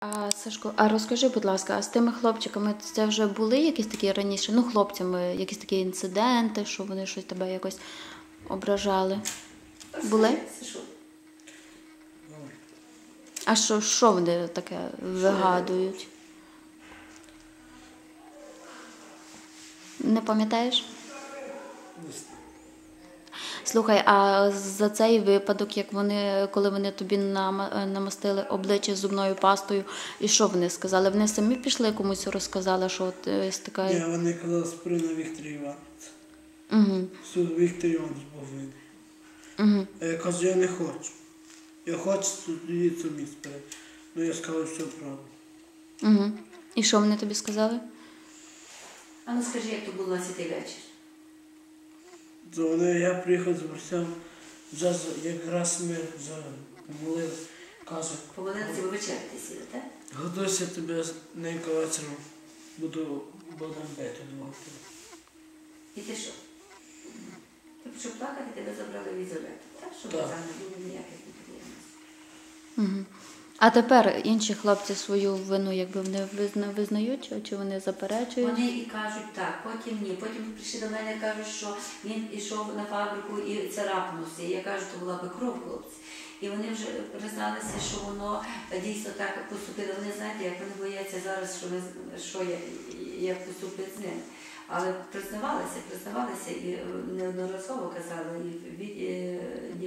А Сашко, а розкажи, будь ласка, а з тими хлопчиками це вже були якісь такі раніше, ну, хлопцями, якісь такі інциденти, що вони щось тебе якось ображали? Були? А що, що вони таке вигадують? Не пам'ятаєш? Слухай, а за цей випадок, як вони, коли вони тобі намастили обличчя зубною пастою, і що вони сказали? Вони самі пішли комусь розказали, що от е, така. Ні, вони казали сприна Віктор Іванович. Угу, Суд Віктор Іванович був винен. угу. А я кажу, я не хочу. Я хочу, тоді самі сперед. Ну я сказав, все правду. Угу. І що вони тобі сказали? А ну скажи, як то було на святий вечір? То вони, я приїхав з Борцем, вже якраз ми вже помолилися. Каже, Помолилися, ви сіли, так? готуйся тебе з ненька вечором. Буду Богдан бити двох. І ти що? Ти почав плакати, тебе забрали в ізолятор. Так, щоб Так. там не було ніяких неприємностей. А тепер інші хлопці свою вину якби вони визна- визнають, чи- вони заперечують? Вони і кажуть так, потім ні. Потім прийшли до мене і кажуть, що він ішов на фабрику і царапнувся. Я кажу, то була би кров, хлопці. І вони вже призналися, що воно дійсно так поступило. Вони знаєте, як вони бояться зараз, що ми що я, як поступлять з ним. Але признавалися, признавалися і е, неодноразово казали, і в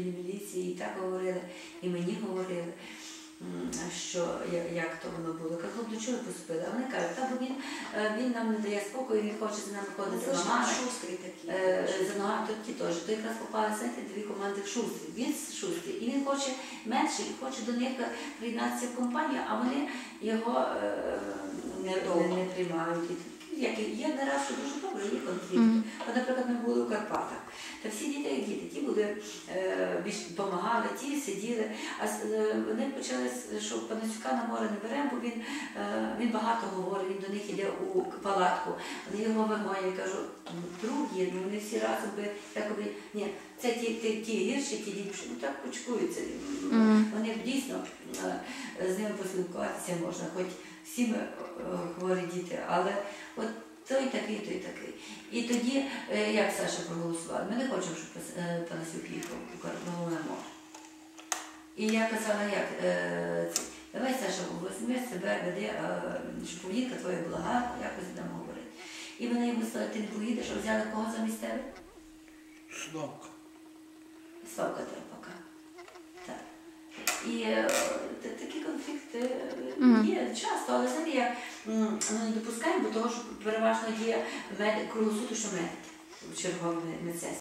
Що я- як то воно було? Я кажу, до чого ви поступили? А вони кажуть, та бо він, е, він нам не дає спокою, він хоче з нами ходити Це ж ногами. шустрий такий. Е, За ногами то ті теж. То якраз попали, знаєте, дві команди в шустрі. Він шустрий. І він хоче менше, і хоче до них приєднатися в компанію, а вони його е, не, не, не приймають. Як є не раз, що дуже добре, є конфлікти. Мгм. От, наприклад, ми були у Карпатах. Та всі діти, були е, більш допомагали, ті сиділи. А е, вони почали, що Панасюка на море не беремо, бо він, е, він багато говорить, він до них іде у палатку. Вони його вимагає, я кажу, «Ну, друг є, ну вони всі разом би якоби, ні, це ті, ті, ті гірші, ті ліпші, ну так кучкуються. Вони дійсно з ними поспілкуватися можна, хоч всі ми хворі діти, але от той такий, той такий. І тоді, е, як Саша проголосував, ми не хочемо, щоб е, Панасюк їхав у Карнову на море. І я казала, як е, давай, Саша, візьми себе, веди, е, щоб поведінка твоя була гарна, якось будемо говорити. І вони йому сказали, ти не поїдеш, а взяли кого замість тебе? Славка. Славка Терпака. Так. І е, та- е, є часто, але знаєте, як ну, не допускаємо, бо того, що переважно є медик, круглосуточно медики, чергові медсестри.